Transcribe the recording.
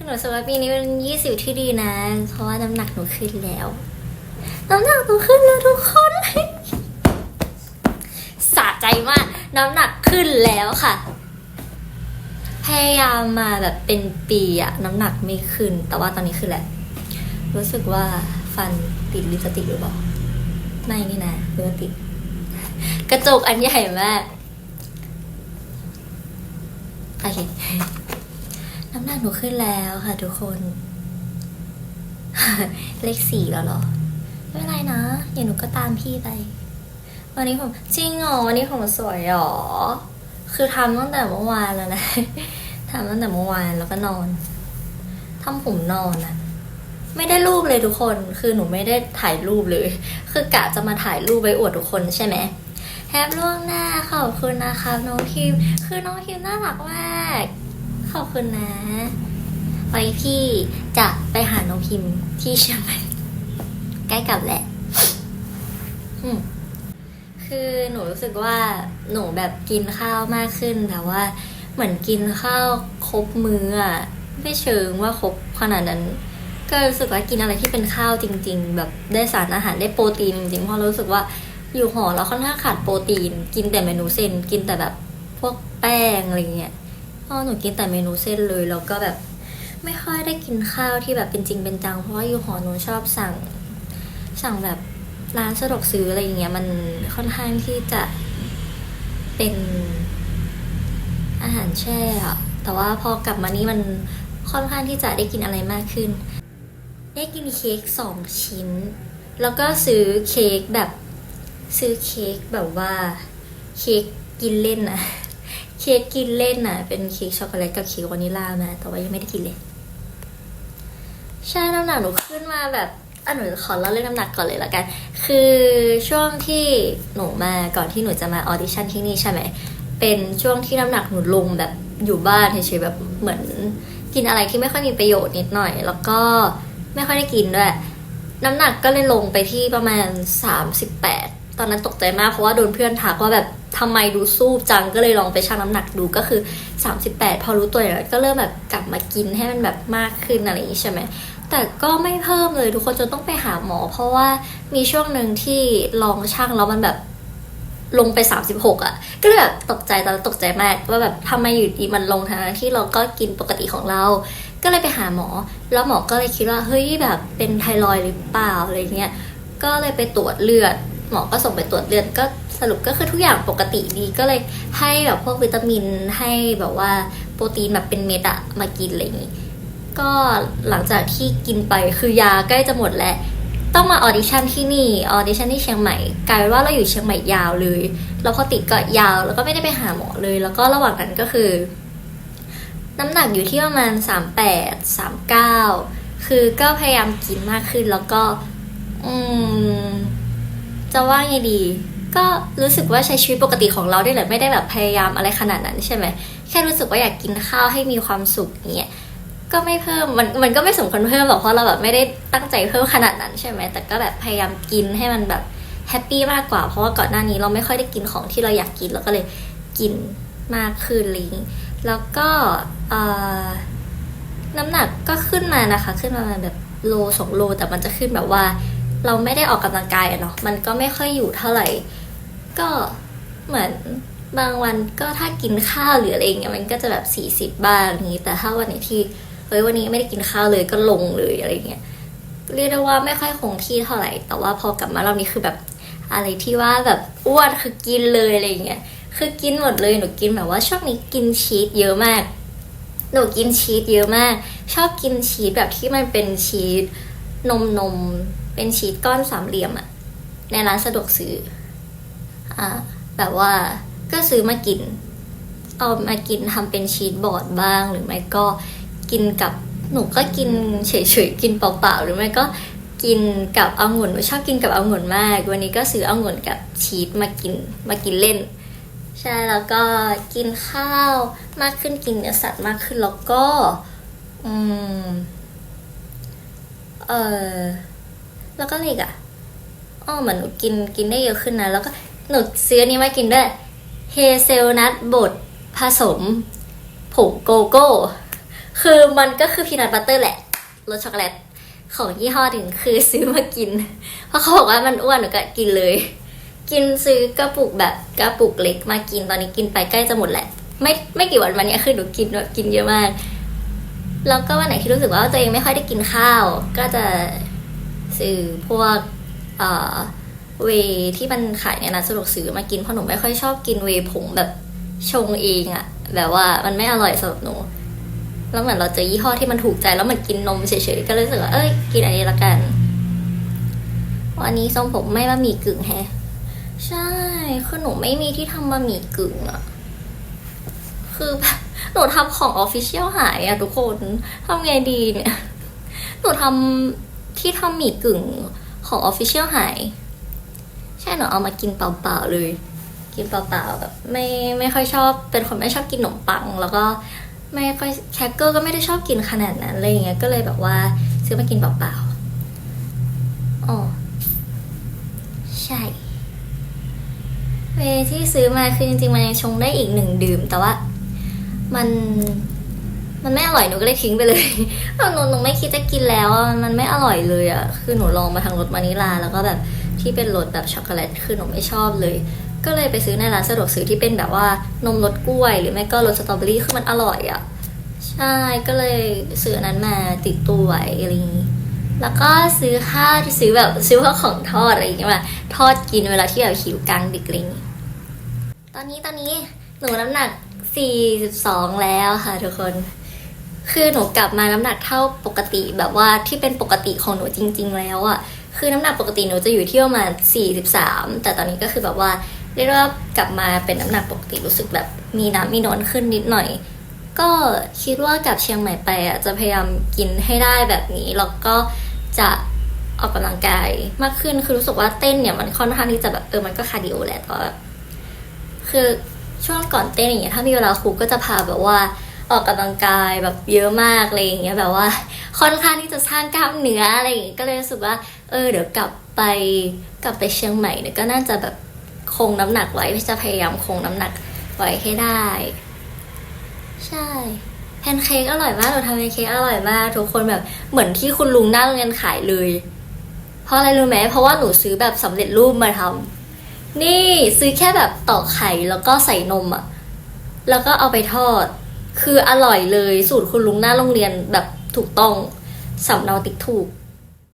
คือหนูรู้สึกว่าปีนี้เป็นยี่สิบที่ดีนะ เพราะว่าน้ำหนักหนูขึ้นแล้ว น้ำหนักหนูขึ้นแล้วทุกคนสะใจมากน้ำหนักขึ้นแล้วค่ะ พยายามมาแบบเป็นปีอะน้ำหนักไม่ขึ้น แต่ว่าตอนนี้ขึ้นแหล้วรู้สึกว่าฟันติดลิปสติกหรือเปล่าไม่นี่นะเพื่อติด กระจกอันใหญ่มากโอเค น้ำหนักหนูขึ้นแล้วค่ะทุกคน เลขสี่แล้วเหรอ ไม่เป็นไรนะเดี๋ยวหนูก็ตามพี่ไป วันนี้ผมจริงเหรอวันนี้ผมสวยหรอ คือทำตั้งแต่เมื่อวานแล้วนะทำตั้งแต่เมื่อวานแล้วก็นอนทำผมนอนอะไม่ได้รูปเลยทุกคน คือหนูไม่ได้ถ่ายรูปเลย คือกะจะมาถ่ายรูปไว้อวดทุกคนใช่ไหมแฮปล่วงหน้าขอบคุณนะคะน้องพิมคือน้องพิมน่ารักมาก ขอบคุณนะ ไว้พี่จะไปหาน้องพิมที่เชียงใหม่ใกล้กลับแหละคือหนูรู้สึกว่าหนูแบบกินข้าวมากขึ้นแต่ว่าเหมือนกินข้าวครบมื้ออะไม่เชิงว่าครบขนาดนั้น ก็รู้สึกว่ากินอะไรที่เป็นข้าวจริง ๆ แบบได้สารอาหารได้โปรตีนจริงๆเพราะรู้สึกว่าอยู่หอแล้วค่อนข้างขาดโปรตีน กินแต่เมนูเส้นกินแต่แบบพวกแป้งอะไรเงี้ย พราะหนูกินแต่เมนูเส้นเลยแล้วก็แบบไม่ค่อยได้กินข้าวที่แบบเป็นจริงเป็นจังเพราะว่าอยู่หอหนูชอบสั่ง สั่งแบบร้านสะดวกซื้ออะไรอย่างเงี้ยมันค่อนข้างที่จะเป็นอาหารแช่อะแต่ว่าพอกลับมานี่มันค่อนข้างที่จะได้กินอะไรมากขึ้น ได้กินเค้กสองชิ้น แล้วก็ซื้อเค้กแบบซื้อเค้กแบบว่าเค้กกินเล่นนะ เค้กกินเล่นน่ะ เป็นเค้กช็อกโกแลตกับเค้กวานิลลามาแต่ว่ายังไม่ได้กินเลยใช่น้ำหนักหนูขึ้นมาแบบอะหนูขอเล่าเรื่องน้ำหนักก่อนเลยละกัน คือช่วงที่หนูมาก่อนที่หนูจะมาออดิชั่นที่นี่ใช่ไหมเป็นช่วงที่น้ำหนักหนูลงแบบอยู่บ้านเฉยๆแบบเหมือนกินอะไรที่ไม่ค่อยมีประโยชน์นิดหน่อย แล้วก็ไม่ค่อยได้กินด้วย น้ำหนักก็เลยลงไปที่ประมาณ 38 ตอนนั้นตกใจมากเพราะว่าโดนเพื่อนทักว่าแบบ ทำไมดูสู้จังก็เลยลองไปชั่งน้ำหนักดูก็คือ 38 พอรู้ตัวอย่างนั้นก็เริ่มแบบกลับมากินให้มันแบบมากขึ้นอะไรอย่างนี้ใช่ไหมแต่ก็ไม่เพิ่มเลยทุกคนจนต้องไปหาหมอ เพราะว่ามีช่วงหนึ่งที่ลองชั่งแล้วมันแบบลงไป 36อะ่ะ ก็เลยแบบตกใจตอนตกใจมากว่าแบบทำไมอยู่ดีมันลงทางที่เราก็กินปกติของเรา ก็เลยไปหาหมอ แล้วหมอก็เลยคิดว่าเฮ้ยแบบเป็นไทรอยด์หรือเปล่าอะไรเงี้ยก็เลยไปตรวจเลือด หมอก็ส่งไปตรวจเลือดก็ สรุปก็คือทุกอย่างปกติดีก็เลยให้แบบพวกวิตามินให้แบบว่าโปรตีนแบบเป็นเม็ดอะมากินอะไรอย่างงี้ก็หลังจากที่กินไปคือยาใกล้จะหมดแล้วต้องมาออดิชั่นที่นี่ออดิชั่นที่เชียงใหม่กลายเป็นว่าเราอยู่เชียงใหม่ยาวเลยแล้วพอติดก็ยาวแล้วก็ไม่ได้ไปหาหมอเลย แล้วก็ระหว่างนั้นก็คือ น้ำหนักอยู่ที่ประมาณสามแปดสามเก้าคือก็พยายามกินมากขึ้นแล้วก็ อืม จะว่าไงดี ก็รู้สึกว่าใช้ชีวิตปกติของเราได้แหละไม่ได้แบบพยายามอะไรขนาดนั้นใช่ไหมแค่รู้สึกว่าอยากกินข้าวให้มีความสุขเงี้ยก็ไม่เพิ่มมันมันก็ไม่สมควรเพิ่มหรอกเพราะเราแบบไม่ได้ตั้งใจเพิ่มขนาดนั้นใช่ไหมแต่ก็แบบพยายามกินให้มันแบบแฮปปี้มากกว่าเพราะว่าก่อนหน้านี้เราไม่ค่อยได้กินของที่เราอยากกินเราก็เลยกินมากขึ้นอะไรอย่างแล้วก็เอ่อน้ำหนักก็ขึ้นมานะคะ ขึ้นมาแบบโลสองโลแต่มันจะขึ้นแบบว่า เราไม่ได้ออกกำลังกายอะเนาะมันก็ไม่ค่อยอยู่เท่าไหร่ ก็เหมือนบางวันก็ถ้ากินข้าวหรืออะไรองเงี้ยมันก็จะแบบสี่สิบ40 บ้างนี้ แต่ถ้าวันไหนที่เฮ้ยวันนี้ไม่ได้กินข้าวเลยก็ลงเลยอะไรเงี้ยเรียกได้ว่าไม่ค่อยคงที่เท่าไหร่ แต่ว่าพอกลับมารอบนี้คือแบบอะไรที่ว่าแบบอ้วนคือกินเลยอะไรเงี้ยคือกินหมดเลยหนูกินแบบว่าช่วงนี้กินชีสเยอะมาก หนูกินชีสเยอะมาก ชอบกินชีสแบบที่มันเป็นชีสนมนมเป็นชีสก้อนสามเหลี่ยมอะในร้านสะดวกซื้อ อ่าแบบว่าก็ซื้อมากิน เอามากินทำเป็นชีสบอร์ดบ้างหรือไม่ก็กินกับหนูก็กินเฉยๆกินเปล่าๆหรือไม่ก็กินกับองุ่นหนูชอบกินกับองุ่นมาก วันนี้ก็ซื้อองุ่นกับชีสมากินมากินเล่นใช่แล้วก็กินข้าวมากขึ้นกินเนื้อสัตว์มากขึ้นแล้วก็อืมเออแล้วก็อะไรอีกอะอ๋อเหมือนกินกินได้เยอะขึ้นนะแล้วก็ หนูซื้อนี้มากินด้วยเฮเซลนัทบดผสมผงโกโก้ คือมันก็คือพีนัทบัตเตอร์แหละรสช็อกโกแลตของยี่ห้อถึงคือซื้อมากิน เพราะเขาบอกว่ามันอ้วนหนูก็กินเลย กินซื้อกระปุกแบบกระปุกเล็กมากินตอนนี้กินไปใกล้จะหมดแหละ ไม่ไม่กี่วันวันเนี้ยคือหนูกินแบบกินเยอะมาก แล้วก็วันไหนที่รู้สึกว่าตัวเองไม่ค่อยได้กินข้าว ก็จะซื้อพวกเอ่อ เวที่มันขายในร้านสะดวกซื้อมากินเพราะหนูไม่ค่อยชอบกินเวผงแบบชงเองอะแบบว่ามันไม่อร่อยสำหรับหนูแล้วเหมือนเราเจอยี่ห้อที่มันถูกใจแล้วมันกินนมเฉยๆก็เลยรู้สึกว่าเอ้ยกินอันนี้ละกันวันนี้ทรงผมไม่บะหมี่กึ่งแฮะใช่คือหนูไม่มีที่ทำบะหมี่กึ่งอะคือหนูทำของออฟฟิเชียลหายอะทุกคนทำไงดีเนี่ยหนูทำที่ทำหมี่กึ่งของออฟฟิเชียลหาย ใช่หนูเอามากินเปล่าๆเลย กินเปล่าๆแบบไม่ไม่ค่อยชอบ เป็นคนไม่ชอบกินขนมปัง แล้วก็ไม่ค่อยแครกเกอร์ก็ไม่ได้ชอบกินขนาดนั้นอะไรอย่างเงี้ยก็เลยแบบว่าซื้อมากินเปล่าๆอ๋อใช่เวย์ที่ซื้อมาคือจริงๆมันยังชงได้อีกหนึ่งดื่ม แต่ว่ามันมันไม่อร่อยหนูก็เลยทิ้งไปเลยหนูหนูไม่คิดจะกินแล้วอะมันไม่อร่อยเลยอะคือหนูลองมาทางรสวานิลาแล้วก็แบบ ที่เป็นรสแบบช็อกโกแลตคือหนูไม่ชอบเลย ก็เลยไปซื้อในร้านสะดวกซื้อที่เป็นแบบว่านมรสกล้วย หรือไม่ก็รสสตรอเบอรี่คือมันอร่อยอะใช่ก็เลยซื้อนั้นมาติดตัวไว้อะไรอย่างนี้แล้วก็ซื้อข้าวซื้อแบบซื้อพวกของทอดอะไรอย่างเงี้ยมาทอดกินเวลาที่แบบหิวกลางดึกอะไรอย่างงี้ตอนนี้ตอนนี้หนูน้ำหนัก 42 แล้วค่ะทุกคน คือหนูกลับมาน้ำหนักเท่าปกติแบบว่าที่เป็นปกติของหนูจริง ๆ แล้วอะ่ะ คือน้ำหนักปกติหนูจะอยู่ที่ประมาณ43 แต่ตอนนี้ก็คือแบบว่าเรียกว่ากลับมาเป็นน้ำหนักปกติรู้สึกแบบมีน้ำมีนวลขึ้นนิดหน่อย ก็คิดว่ากลับเชียงใหม่ไปอะจะพยายามกินให้ได้แบบนี้แล้วก็จะออกกำลังกายมากขึ้นคือรู้สึกว่าเต้นเนี่ยมันค่อนข้างที่จะแบบเออมันก็คาร์ดิโอแหละแต่ว่าแบบคือช่วงก่อนเต้นอย่างเงี้ยถ้ามีเวลาครูก็จะพาแบบว่าออกกำลังกายแบบเยอะมากอะไรอย่างเงี้ยแบบว่าค่อนข้างที่จะสร้างกล้ามเนื้ออะไรอย่างเงี้ยก็เลยรู้สึกว่า เออเดี๋ยวกลับไปกลับไปเชียงใหม่เนี่ยก็น่าจะแบบคงน้ำหนักไว้จะพยายามคงน้ำหนักไว้ให้ได้ ใช่แพนเค้กอร่อยมากหนูทำแพนเค้กอร่อยมากทุกคนแบบเหมือนที่คุณลุงหน้าโรงเรียนขายเลย เพราะอะไรรู้ไหมเพราะว่าหนูซื้อแบบสำเร็จรูปมาทำนี่ซื้อแค่แบบตอกไข่แล้วก็ใส่นมอะแล้วก็เอาไปทอด คืออร่อยเลยสูตรคุณลุงหน้าโรงเรียนแบบถูกต้องสำเนาติ๊กถูก